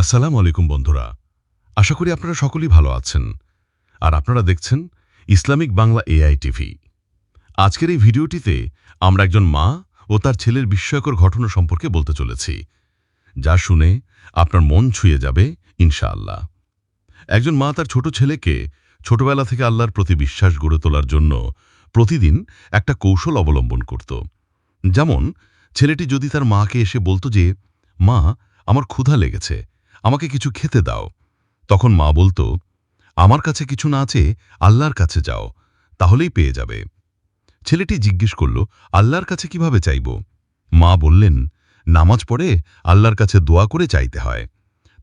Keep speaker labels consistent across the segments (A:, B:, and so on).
A: আসসালামু আলাইকুম বন্ধুরা। আশা করি আপনারা সকলেই ভালো আছেন। আর আপনারা দেখছেন ইসলামিক বাংলা এআই টিভি। আজকের এই ভিডিওটিতে আমরা একজন মা ও তার ছেলের বিস্ময়কর ঘটনা সম্পর্কে বলতে চলেছি, যা শুনে আপনার মন ছুঁয়ে যাবে, ইনশাআল্লাহ। একজন মা তার ছোট ছেলেকে ছোটবেলা থেকে আল্লাহর প্রতি বিশ্বাস গড়ে তোলার জন্য প্রতিদিন একটা কৌশল অবলম্বন করত। যেমন, ছেলেটি যদি তার মাকে এসে বলতো যে, মা, আমার ক্ষুধা লেগেছে আমাকে কিছু খেতে দাও। তখন মা বলতো, আমার কাছে কিছু না আছে, আল্লাহর কাছে যাও, তাহলেই পেয়ে যাবে। ছেলেটি জিজ্ঞেস করল, আল্লাহর কাছে কীভাবে চাইব? মা বললেন, নামাজ পড়ে আল্লাহর কাছে দোয়া করে চাইতে হয়।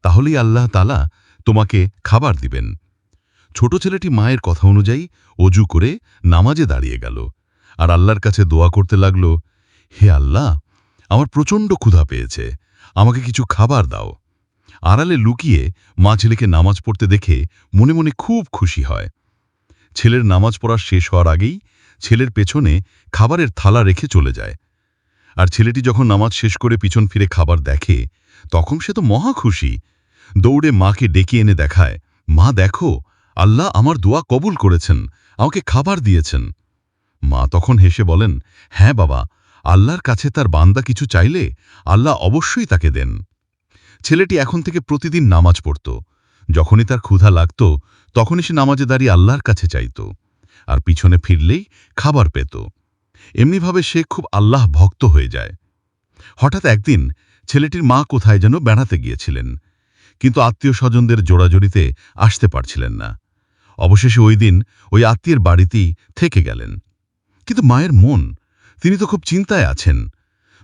A: তাহলেই আল্লাহ তালা তোমাকে খাবার দিবেন। ছোট ছেলেটি মায়ের কথা অনুযায়ী অজু করে নামাজে দাঁড়িয়ে গেল আর আল্লাহর কাছে দোয়া করতে লাগল, হে আল্লাহ, আমার প্রচণ্ড ক্ষুধা পেয়েছে, আমাকে কিছু খাবার দাও। আড়ালে লুকিয়ে মা ছেলেকে নামাজ পড়তে দেখে মনে মনে খুব খুশি হয়। ছেলের নামাজ পড়া শেষ হওয়ার আগেই ছেলের পেছনে খাবারের থালা রেখে চলে যায়। আর ছেলেটি যখন নামাজ শেষ করে পিছন ফিরে খাবার দেখে, তখন সে তো মহা খুশি। দৌড়ে মাকে ডেকে এনে দেখায়, মা, দেখো, আল্লাহ আমার দোয়া কবুল করেছেন, আমাকে খাবার দিয়েছেন। মা তখন হেসে বলেন হ্যাঁ বাবা, আল্লাহর কাছে তার বান্দা কিছু চাইলে আল্লাহ অবশ্যই তাকে দেন। ছেলেটি এখন থেকে প্রতিদিন নামাজ পড়ত। যখনই তার ক্ষুধা লাগত, তখনই সে নামাজে দাঁড়িয়ে আল্লাহর কাছে চাইত আর পিছনে ফিরলেই খাবার পেত। এমনিভাবে সে খুব আল্লাহ ভক্ত হয়ে যায়। হঠাৎ একদিন ছেলেটির মা কোথায় যেন বেড়াতে গিয়েছিলেন, কিন্তু আত্মীয় স্বজনদের জোড়াজড়িতে আসতে পারছিলেন না। অবশেষে ওই দিন ওই আত্মীয়ের বাড়িতেই থেকে গেলেন। কিন্তু মায়ের মন, তিনি তো খুব চিন্তায় আছেন।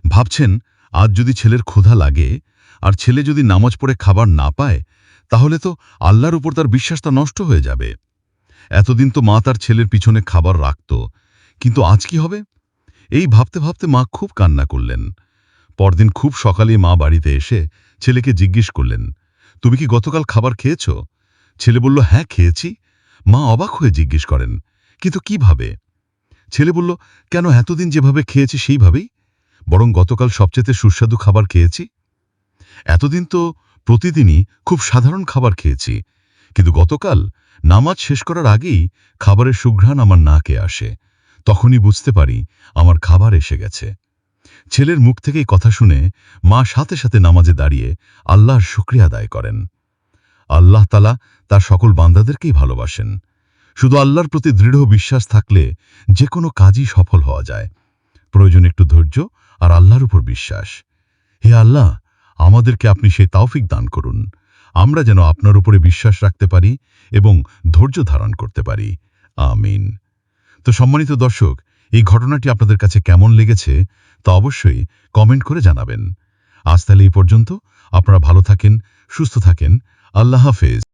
A: ভাবছেন, আজ যদি ছেলের ক্ষুধা লাগে আর ছেলে যদি নামাজ পড়ে খাবার না পায়, তাহলে তো আল্লাহর উপর তার বিশ্বাসটা নষ্ট হয়ে যাবে। এতদিন তো মা তার ছেলের পিছনে খাবার রাখত, কিন্তু আজ কি হবে? এই ভাবতে ভাবতে মা খুব কান্না করলেন। পরদিন খুব সকালে মা বাড়িতে এসে ছেলেকে জিজ্ঞেস করলেন, তুমি কি গতকাল খাবার খেয়েছ? ছেলে বলল হ্যাঁ খেয়েছি। মা অবাক হয়ে জিজ্ঞেস করেন, কিন্তু কীভাবে ছেলে বলল, কেন এতদিন যেভাবে খেয়েছি সেইভাবেই? বরং গতকাল সবচেয়ে সুস্বাদু খাবার খেয়েছি? এতদিন তো প্রতিদিনই খুব সাধারণ খাবার খেয়েছি। কিন্তু গতকাল নামাজ শেষ করার আগেই খাবারের সুঘ্রাণ আমার নাকে আসে। তখনই বুঝতে পারি আমার খাবার এসে গেছে। ছেলের মুখ থেকেই কথা শুনে মা সাথে সাথে নামাজে দাঁড়িয়ে আল্লাহর শুক্রিয়া আদায় করেন। আল্লাহ তালা তার সকল বান্দাদেরকেই ভালোবাসেন। শুধু আল্লাহর প্রতি দৃঢ় বিশ্বাস থাকলে যে কোনো কাজই সফল হওয়া যায়। প্রয়োজন একটু ধৈর্য আর আল্লাহর উপর বিশ্বাস। হে আল্লাহ আমাদেরকে আপনি সেই তাওফিক দান করুন। আমরা যেন আপনার উপরে বিশ্বাস রাখতে পারি এবং ধৈর্য ধারণ করতে পারি। আমিন। তো সম্মানিত দর্শক, এই ঘটনাটি আপনাদের কাছে কেমন লেগেছে তা অবশ্যই কমেন্ট করে জানাবেন। আজ তাহলে এই পর্যন্ত। আপনারা ভালো থাকেন, সুস্থ থাকেন। আল্লাহ হাফেজ।